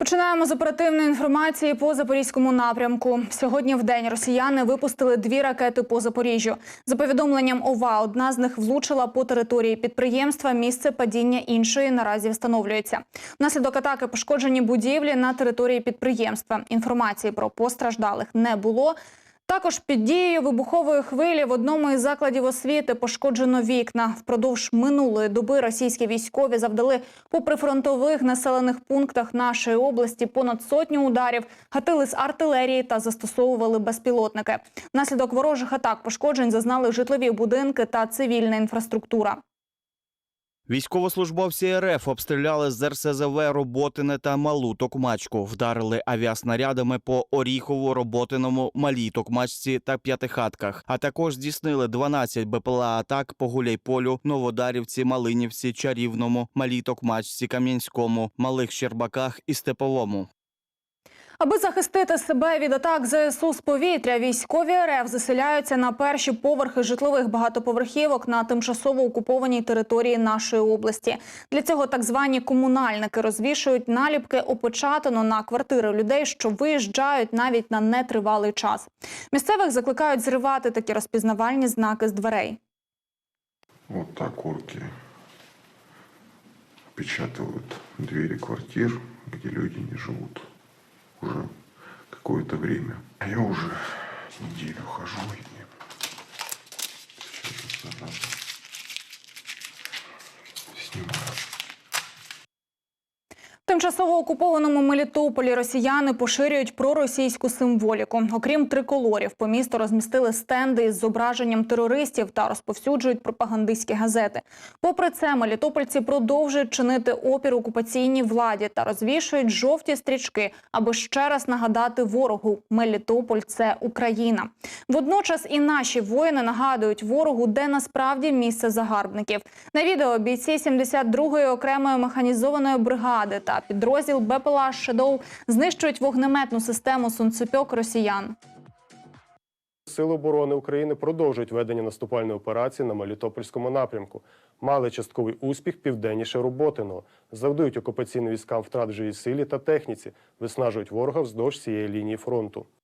Починаємо з оперативної інформації по запорізькому напрямку. Сьогодні в день росіяни випустили дві ракети по Запоріжжю. За повідомленням ОВА, одна з них влучила по території підприємства. Місце падіння іншої наразі встановлюється. Внаслідок атаки пошкоджені будівлі на території підприємства. Інформації про постраждалих не було. Також під дією вибухової хвилі в одному із закладів освіти пошкоджено вікна. Впродовж минулої доби російські військові завдали по прифронтових населених пунктах нашої області понад сотню ударів, гатили з артилерії та застосовували безпілотники. Внаслідок ворожих атак пошкоджень зазнали житлові будинки та цивільна інфраструктура. Військовослужбовці РФ обстріляли з РСЗВ Роботине та Малу Токмачку. Вдарили авіаснарядами по Оріхову, Роботиному, Малій Токмачці та П'ятихатках. А також здійснили 12 БПЛА атак по Гуляйполю, Новодарівці, Малинівці, Чарівному, Малій Токмачці, Кам'янському, Малих Щербаках і Степовому. Аби захистити себе від атак ЗСУ з повітря, військові РФ заселяються на перші поверхи житлових багатоповерхівок на тимчасово окупованій території нашої області. Для цього так звані комунальники розвішують наліпки опечатано на квартири людей, що виїжджають навіть на нетривалий час. Місцевих закликають зривати такі розпізнавальні знаки з дверей. Вот так орки печатают двери квартир, где люди не живут уже какое-то время. А я уже неделю хожу и сразу снимаю. В тимчасово окупованому Мелітополі росіяни поширюють проросійську символіку. Окрім триколорів, по місту розмістили стенди із зображенням терористів та розповсюджують пропагандистські газети. Попри це, мелітопольці продовжують чинити опір окупаційній владі та розвішують жовті стрічки, аби ще раз нагадати ворогу: Мелітополь це Україна. Водночас і наші воїни нагадують ворогу, де насправді місце загарбників. На відео бійці 72-ї окремої механізованої бригади та підрозділ БПЛА «Шедоу» знищують вогнеметну систему сонцепьок росіян. Сили оборони України продовжують ведення наступальної операції на Мелітопольському напрямку. Мали частковий успіх південніше Роботиного. Завдають окупаційним військам втрат живій силі та техніці, виснажують ворога вздовж цієї лінії фронту.